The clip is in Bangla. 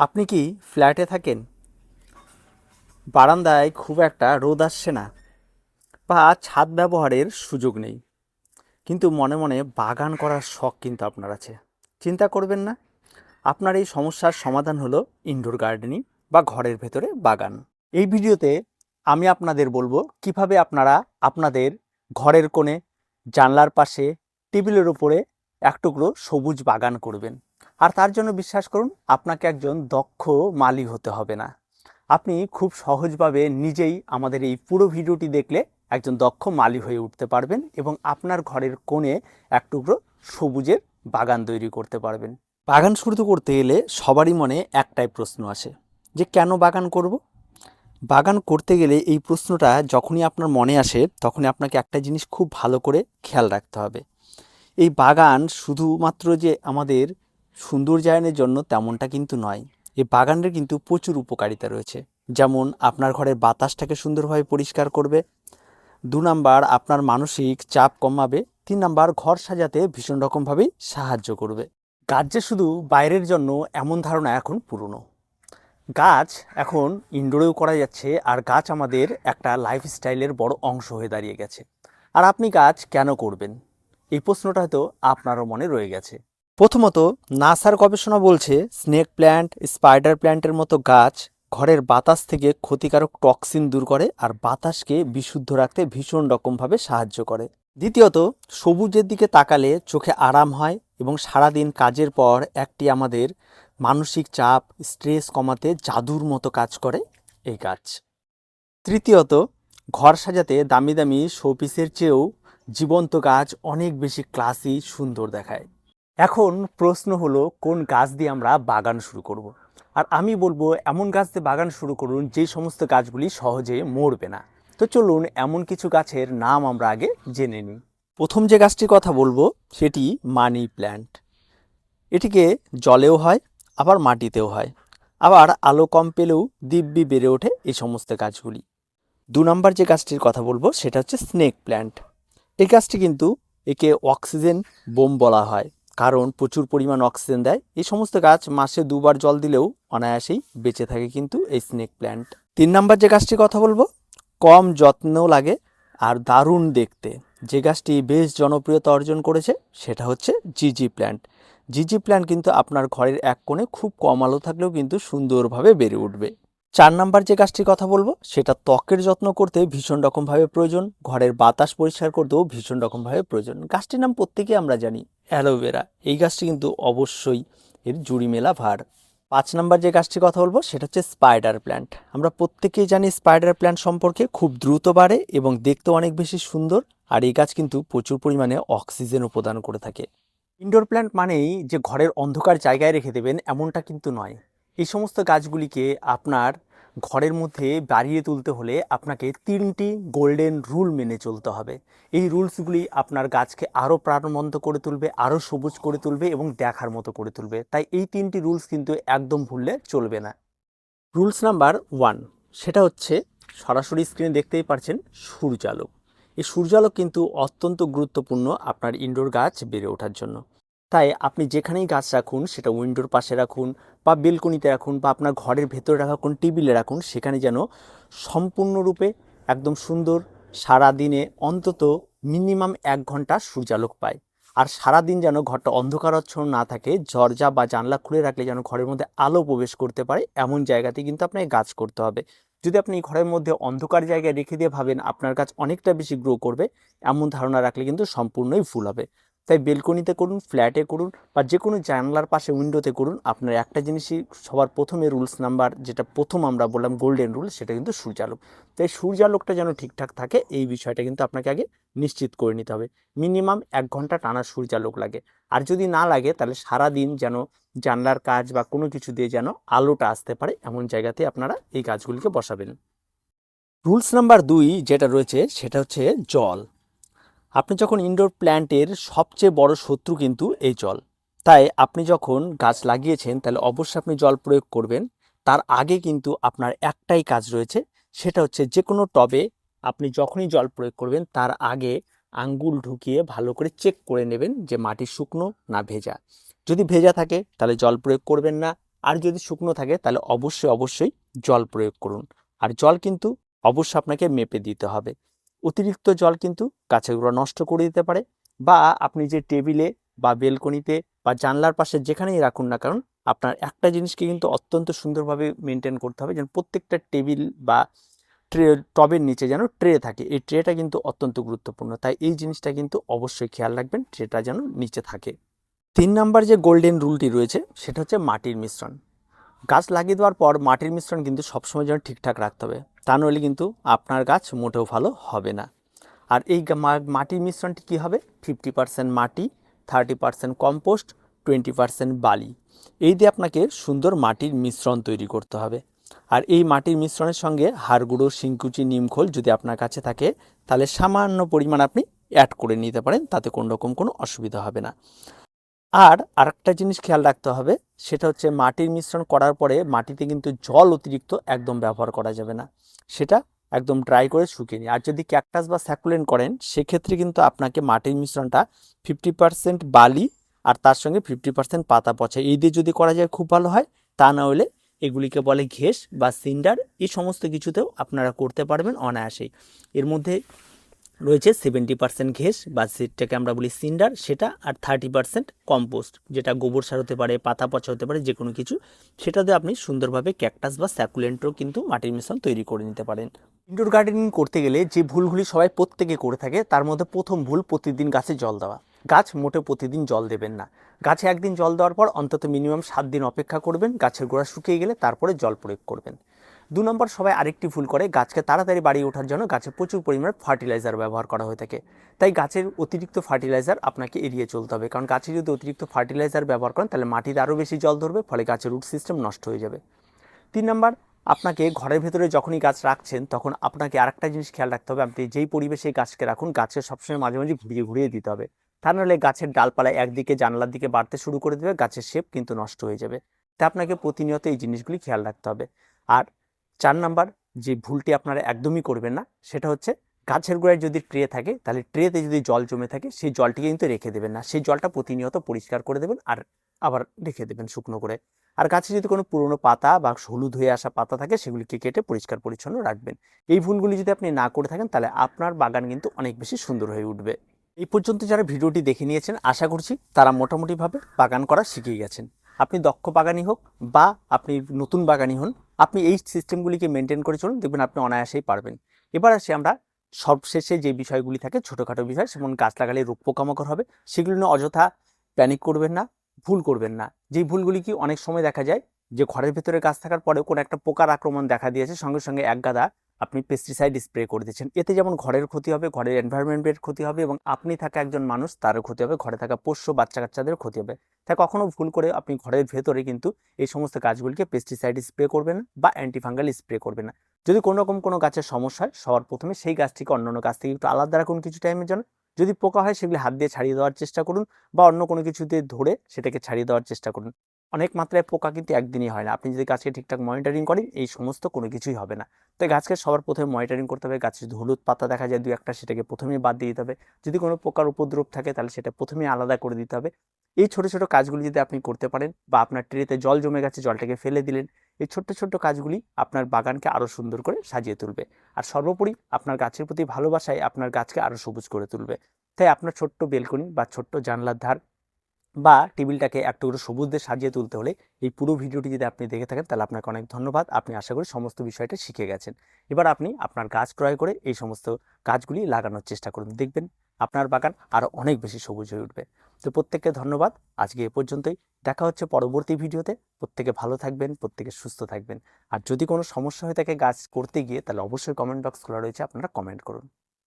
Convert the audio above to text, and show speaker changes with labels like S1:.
S1: আপনি কি ফ্ল্যাটে থাকেন? বারান্দায় খুব একটা রোদ আসছে না। বা ছাদ ব্যবহারের সুযোগ নেই। কিন্তু মনে মনে বাগান করার শখ কিন্তু আপনার আছে। চিন্তা করবেন না। আপনার এই সমস্যার সমাধান হলো ইনডোর গার্ডেনিং বা ঘরের ভেতরে বাগান। এই ভিডিওতে আমি আপনাদের বলব কীভাবে আপনারা আপনাদের ঘরের কোণে জানলার পাশে টেবিলের উপরে এক টুকরো সবুজ বাগান করবেন। আর তার জন্য বিশ্বাস করুন, আপনাকে একজন দক্ষ মালি হতে হবে না। আপনি খুব সহজভাবে নিজেই আমাদের এই পুরো ভিডিওটি দেখলে একজন দক্ষ মালি হয়ে উঠতে পারবেন এবং আপনার ঘরের কোণে এক টুকরো সবুজের বাগান তৈরি করতে পারবেন। বাগান শুরু করতে গেলে সবারই মনে একটাই প্রশ্ন আসে, যে কেন বাগান করব? বাগান করতে গেলে এই প্রশ্নটা যখনই আপনার মনে আসে, তখনই আপনাকে একটা জিনিস খুব ভালো করে খেয়াল রাখতে হবে। এই বাগান শুধুমাত্র যে আমাদের সৌন্দর্যায়নের জন্য তেমনটা কিন্তু নয়। এই বাগানের কিন্তু প্রচুর উপকারিতা রয়েছে। যেমন আপনার ঘরের বাতাসটাকে সুন্দরভাবে পরিষ্কার করবে, দু নাম্বার আপনার মানসিক চাপ কমাবে, তিন নাম্বার ঘর সাজাতে ভীষণ রকমভাবেই সাহায্য করবে। গাছ যে শুধু বাইরের জন্য এমন ধারণা এখন পুরনো। গাছ এখন ইনডোরেও করা যাচ্ছে আর গাছ আমাদের একটা লাইফস্টাইলের বড় অংশ হয়ে দাঁড়িয়ে গেছে। আর আপনি গাছ কেন করবেন? এই প্রশ্নটা হয়তো আপনারও মনে রয়ে গেছে। প্রথমত, নাসার গবেষণা বলছে স্নেক প্ল্যান্ট, স্পাইডার প্ল্যান্টের মতো গাছ ঘরের বাতাস থেকে ক্ষতিকারক টক্সিন দূর করে আর বাতাসকে বিশুদ্ধ রাখতে ভীষণ রকমভাবে সাহায্য করে। দ্বিতীয়ত, সবুজের দিকে তাকালে চোখে আরাম হয় এবং সারাদিন কাজের পর একটি আমাদের মানসিক চাপ, স্ট্রেস কমাতে জাদুর মতো কাজ করে এই গাছ। তৃতীয়ত, ঘর সাজাতে দামি দামি শোপিসের চেয়েও জীবন্ত গাছ অনেক বেশি ক্লাসি, সুন্দর দেখায়। এখন প্রশ্ন হলো, কোন গাছ দিয়ে আমরা বাগান শুরু করব। আর আমি বলব, এমন গাছ দিয়ে বাগান শুরু করুন, যে সমস্ত গাছগুলি সহজে মরবে না। তো চলুন, এমন কিছু গাছের নাম আমরা আগে জেনে নিই। প্রথম যে গাছটির কথা বলব, সেটি মানি প্ল্যান্ট। এটিকে জলেও হয়, আবার মাটিতেও হয়। আবার আলো কম পেলেও দিব্যি বেড়ে ওঠে এই সমস্ত গাছগুলি। দু নম্বর যে গাছটির কথা বলব, সেটা হচ্ছে স্নেক প্ল্যান্ট। এই গাছটি কিন্তু একে অক্সিজেন বোম বলা হয়। কারণ প্রচুর পরিমাণ অক্সিজেন দেয়। এই সমস্ত গাছ মাসে দুবার জল দিলেও অনায়াসেই বেঁচে থাকে কিন্তু এই স্নেক প্ল্যান্ট। তিন নম্বর যে গাছটির কথা বলব, কম যত্নও লাগে আর দারুণ দেখতে। যে গাছটি বেশ জনপ্রিয়তা অর্জন করেছে সেটা হচ্ছে জিজি প্ল্যান্ট। জিজি প্ল্যান্ট কিন্তু আপনার ঘরের এক কোণে খুব কম আলো থাকলেও কিন্তু সুন্দরভাবে বেড়ে উঠবে। চার নাম্বার যে গাছটির কথা বলব, সেটা ত্বকের যত্ন করতে ভীষণ রকমভাবে প্রয়োজন, ঘরের বাতাস পরিষ্কার করতেও ভীষণ রকমভাবে প্রয়োজন। গাছটির নাম প্রত্যেকেই আমরা জানি অ্যালোভেরা এই গাছটি কিন্তু অবশ্যই এর জুড়ি মেলা ভার। পাঁচ নাম্বার যে গাছটির কথা বলব, সেটা হচ্ছে স্পাইডার প্ল্যান্ট আমরা প্রত্যেকেই জানি স্পাইডার প্ল্যান্ট সম্পর্কে খুব দ্রুত বাড়ে এবং দেখতেও অনেক বেশি সুন্দর, আর এই গাছ কিন্তু প্রচুর পরিমাণে অক্সিজেনও প্রদান করে থাকে। ইনডোর প্ল্যান্ট মানেই যে ঘরের অন্ধকার জায়গায় রেখে দেবেন, এমনটা কিন্তু নয়। এই সমস্ত গাছগুলিকে আপনার ঘরের মধ্যে বাড়িয়ে তুলতে হলে আপনাকে তিনটি গোল্ডেন রুল মেনে চলতে হবে। এই রুলসগুলি আপনার গাছকে আরও প্রাণবন্ত করে তুলবে আরও সবুজ করে তুলবে এবং দেখার মতো করে তুলবে। তাই এই তিনটি রুলস কিন্তু একদম ভুললে চলবে না। রুলস নাম্বার ওয়ান সেটা হচ্ছে সরাসরি স্ক্রিনে দেখতেই পারছেন সূর্যালোক। এই সূর্যালোক কিন্তু অত্যন্ত গুরুত্বপূর্ণ আপনার ইনডোর গাছ বেড়ে ওঠার জন্য। তাই আপনি যেখানেই গাছ রাখুন, সেটা উইন্ডোর পাশে রাখুন বা বেলকনিতে রাখুন বা আপনার ঘরের ভেতরে রাখুন টেবিলে রাখুন, সেখানে যেন সম্পূর্ণরূপে একদম সুন্দর সারা দিনে অন্তত মিনিমাম এক ঘণ্টা সূর্যালোক পায়। আর সারা দিন যেন ঘরটা অন্ধকারাচ্ছন্ন না থাকে দরজা বা জানলা খুলে রাখলে যেন ঘরের মধ্যে আলো প্রবেশ করতে পারে, এমন জায়গাতে কিন্তু আপনাকে গাছ করতে হবে। যদি আপনি ঘরের মধ্যে অন্ধকার জায়গায় রেখে দিয়ে ভাবেন, আপনার গাছ অনেকটা বেশি গ্রো করবে, এমন ধারণা রাখলে কিন্তু সম্পূর্ণই ভুল হবে। তাই বেলকনিতে করুন, ফ্ল্যাটে করুন বা যে কোনো জানলার পাশে উইন্ডোতে করুন, আপনার একটা জিনিসই সবার প্রথমে রুলস নাম্বার যেটা প্রথম আমরা বললাম গোল্ডেন রুল সেটা কিন্তু সূর্যালোক। তাই সূর্যালোকটা যেন ঠিকঠাক থাকে, এই বিষয়টা কিন্তু আপনাকে আগে নিশ্চিত করে নিতে হবে। মিনিমাম এক ঘণ্টা টানা সূর্যালোক লাগে। আর যদি না লাগে, তাহলে সারা দিন যেন জানলার কাজ বা কোনো কিছু দিয়ে যেন আলোটা আসতে পারে, এমন জায়গাতে আপনারা এই গাছগুলিকে বসাবেন। রুলস নাম্বার দুই যেটা রয়েছে, সেটা হচ্ছে জল। আপনি যখন ইনডোর প্ল্যান্টের সবচেয়ে বড় শত্রু কিন্তু এই জল। তাই আপনি যখন গাছ লাগিয়েছেন, তাহলে অবশ্যই আপনি জল প্রয়োগ করবেন। তার আগে কিন্তু আপনার একটাই কাজ রয়েছে, সেটা হচ্ছে যে কোনো টবে আপনি যখনই জল প্রয়োগ করবেন, তার আগে আঙ্গুল ঢুকিয়ে ভালো করে চেক করে নেবেন যে মাটি শুকনো না ভেজা। যদি ভেজা থাকে, তাহলে জল প্রয়োগ করবেন না। আর যদি শুকনো থাকে, তাহলে অবশ্যই অবশ্যই জল প্রয়োগ করুন। আর জল কিন্তু অবশ্যই আপনাকে মেপে দিতে হবে। অতিরিক্ত জল কিন্তু গাছের গোড়া নষ্ট করে দিতে পারে বা আপনি যে টেবিলে বা বেলকনিতে বা জানলার পাশে যেখানেই রাখুন না কারণ আপনার একটা জিনিসকে কিন্তু অত্যন্ত সুন্দরভাবে মেনটেন করতে হবে যেন প্রত্যেকটা টেবিল বা ট্রে, টবের নিচে যেন ট্রে থাকে। এই ট্রেটা কিন্তু অত্যন্ত গুরুত্বপূর্ণ। তাই এই জিনিসটা কিন্তু অবশ্যই খেয়াল রাখবেন, ট্রেটা যেন নিচে থাকে। তিন নাম্বার যে গোল্ডেন রুলটি রয়েছে, সেটা হচ্ছে মাটির মিশ্রণ। গাছ লাগিয়ে দেওয়ার পর মাটির মিশ্রণ কিন্তু সবসময় যেন ঠিকঠাক রাখতে হবে। তা নইলে কিন্তু আপনার গাছ মোটেও ভালো হবে না। আর এই মাটির মিশ্রণটি কী হবে? ফিফটি পার্সেন্ট মাটি, thirty percent compost, twenty percent বালি। এই দিয়ে আপনাকে সুন্দর মাটির মিশ্রণ তৈরি করতে হবে। আর এই মাটির মিশ্রণের সঙ্গে হাড় গুঁড়ো শিংকুচি, নিমখোল যদি আপনার কাছে থাকে, তাহলে সামান্য পরিমাণ আপনি অ্যাড করে নিতে পারেন, তাতে কোনো রকম কোনো অসুবিধা হবে না। আর আরেকটা জিনিস খেয়াল রাখতে হবে, সেটা হচ্ছে মাটির মিশ্রণ করার পরে মাটিতে কিন্তু জল অতিরিক্ত একদম ব্যবহার করা যাবে না। সেটা একদম ড্রাই করে শুকিয়ে নিই আর যদি ক্যাকটাস বা স্যাকুলেন করেন, সেক্ষেত্রে কিন্তু আপনাকে মাটির মিশ্রণটা ফিফটি পার্সেন্ট বালি আর তার সঙ্গে ফিফটি পার্সেন্ট পাতা পচা। এই দিয়ে যদি করা যায় খুব ভালো হয়, তা না হলে এগুলিকে বলে ঘেস বা সিন্ডার, এই সমস্ত কিছুতেও আপনারা করতে পারবেন অনায়াসেই। এর মধ্যে রয়েছে সেভেন্টি পার্সেন্ট ঘেস বা সেটাকে আমরা বলি সিন্ডার, সেটা আর থার্টি পার্সেন্ট কম্পোস্ট যেটা গোবর সার হতে পারে, পাতা পচা হতে পারে যে কোনো কিছু, সেটাতে আপনি সুন্দরভাবে ক্যাকটাস বা স্যাকুলেন্টও কিন্তু মাটির মিশ্রণ তৈরি করে নিতে পারেন। ইনডোর গার্ডেনিং করতে গেলে যে ভুলগুলি সবাই প্রত্যেকে করে থাকে, তার মধ্যে প্রথম ভুল প্রতিদিন গাছে জল দেওয়া। গাছ মোটে প্রতিদিন জল দেবেন না। গাছে একদিন জল দেওয়ার পর অন্তত মিনিমাম সাত দিন অপেক্ষা করবেন, গাছের গোড়া শুকিয়ে গেলে তারপরে জল প্রয়োগ করবেন। দু নম্বর সবাই আরেকটি ভুল করে গাছকে তাড়াতাড়ি বাড়িয়ে ওঠার জন্য গাছে প্রচুর পরিমাণে ফার্টিলাইজার ব্যবহার করা হয়ে থাকে। তাই গাছের অতিরিক্ত ফার্টিলাইজার আপনাকে এড়িয়ে চলতে হবে। কারণ গাছে যদি অতিরিক্ত ফার্টিলাইজার ব্যবহার করেন, তাহলে মাটিতে আরও বেশি জল ধরবে, ফলে গাছের রুট সিস্টেম নষ্ট হয়ে যাবে। তিন নম্বর, আপনাকে ঘরের ভেতরে যখনই গাছ রাখছেন, তখন আপনাকে আরেকটা জিনিস খেয়াল রাখতে হবে। আপনি যেই পরিবেশে গাছকে রাখুন গাছের সবসময় মাঝে মাঝে ঘুরিয়ে ঘুরিয়ে দিতে হবে। তা নাহলে গাছের ডালপালা একদিকে, জানলার দিকে বাড়তে শুরু করে দেবে, গাছের শেপ কিন্তু নষ্ট হয়ে যাবে। তাই আপনাকে প্রতিনিয়ত এই জিনিসগুলি খেয়াল রাখতে হবে। আর চার নাম্বার যে ভুলটি আপনারা একদমই করবেন না, সেটা হচ্ছে গাছের গোড়ায় যদি ট্রে থাকে, তাহলে ট্রেতে যদি জল জমে থাকে, সেই জলটিকে কিন্তু রেখে দেবেন না। সেই জলটা প্রতিনিয়ত পরিষ্কার করে দেবেন আর আবার রেখে দেবেন শুকনো করে। আর গাছে যদি কোনো পুরনো পাতা বা হলুদ হয়ে আসা পাতা থাকে, সেগুলিকে কেটে পরিষ্কার পরিচ্ছন্ন রাখবেন। এই ভুলগুলি যদি আপনি না করে থাকেন, তাহলে আপনার বাগান কিন্তু অনেক বেশি সুন্দর হয়ে উঠবে। এই পর্যন্ত যারা ভিডিওটি দেখে নিয়েছেন, আশা করছি তারা মোটামুটিভাবে বাগান করা শিখে গেছেন। আপনি দক্ষ বাগানি হোক বা আপনি নতুন বাগানি হন আপনি এই সিস্টেমগুলিকে মেনটেন করে চলুন, দেখবেন আপনি অনায়াসেই পারবেন। এবার আসি আমরা সবশেষে যে বিষয়গুলি থাকে, ছোটোখাটো বিষয়, যেমন গাছ লাগালে রোগ পোকামাকড় হবে, সেগুলো নিয়ে অযথা প্যানিক করবেন না, ভুল করবেন না। যেই ভুলগুলি কি অনেক সময় দেখা যায়, যে ঘরের ভেতরে গাছ থাকার পরেও কোনো একটা পোকার আক্রমণ দেখা দিয়েছে, সঙ্গে সঙ্গে এক গাদা আপনি পেস্টিসাইড স্প্রে করে দিচ্ছেন। এতে যেমন ঘরের ক্ষতি হবে, ঘরের এনভায়রনমেন্টের ক্ষতি হবে এবং আপনি থাকা একজন মানুষ, তারও ক্ষতি হবে, ঘরে থাকা পোষ্য বাচ্চা কাচ্চাদেরও ক্ষতি হবে। তাই কখনো ভুল করে আপনি ঘরের ভেতরে কিন্তু এই সমস্ত গাছগুলিকে পেস্টিসাইড স্প্রে করবেন বা অ্যান্টিফাঙ্গাল স্প্রে করবেন না। যদি কোনো রকম কোনো গাছের সমস্যা হয়, সবার প্রথমে সেই গাছটিকে অন্য অন্য গাছ থেকে একটু আলাদা রাখুন কিছু টাইমের জন্য। যদি পোকা হয়, সেগুলি হাত দিয়ে ছাড়িয়ে দেওয়ার চেষ্টা করুন বা অন্য কোনো কিছু দিয়ে ধরে সেটাকে ছাড়িয়ে দেওয়ার চেষ্টা করুন। অনেক মাত্রায় পোকা কিন্তু একদিনই হয় না। আপনি যদি গাছকে ঠিকঠাক মনিটরিং করেন, এই সমস্ত কোনো কিছুই হবে না। তাই গাছকে সবার প্রথমে মনিটরিং করতে হবে। গাছে যদি হলুদ পাতা দেখা যায় দু একটা সেটাকে প্রথমেই বাদ দিয়ে দিতে হবে। যদি কোনো পোকার উপদ্রব থাকে, তাহলে সেটা প্রথমেই আলাদা করে দিতে হবে। এই ছোটো ছোটো কাজগুলি যদি আপনি করতে পারেন বা আপনার ট্রেতে জল জমে গেছে, জলটাকে ফেলে দিলেন, এই ছোট্ট ছোট্ট কাজগুলি আপনার বাগানকে আরও সুন্দর করে সাজিয়ে তুলবে। আর সর্বোপরি আপনার গাছের প্রতি ভালোবাসায় আপনার গাছকে আরও সবুজ করে তুলবে। তাই আপনার ছোট্ট বেলকনি বা ছোট্ট জানলার ধার বা টেবিলটাকে একটু করে সবুজ দিয়ে সাজিয়ে তুলতে হলে এই পুরো ভিডিওটি যদি আপনি দেখে থাকেন, তাহলে আপনাকে অনেক ধন্যবাদ। আপনি আশা করি সমস্ত বিষয়টা শিখে গেছেন। এবার আপনি আপনার গাছ ক্রয় করে এই সমস্ত গাছগুলি লাগানোর চেষ্টা করুন। দেখবেন আপনার বাগান আরও অনেক বেশি সবুজ হয়ে উঠবে। তো প্রত্যেককে ধন্যবাদ। আজকে এ পর্যন্তই। দেখা হচ্ছে পরবর্তী ভিডিওতে। প্রত্যেকে ভালো থাকবেন, প্রত্যেকে সুস্থ থাকবেন। আর যদি কোনো সমস্যা হয়ে থাকে গাছ করতে গিয়ে, তাহলে অবশ্যই কমেন্ট বক্স খোলা রয়েছে, আপনারা কমেন্ট করুন।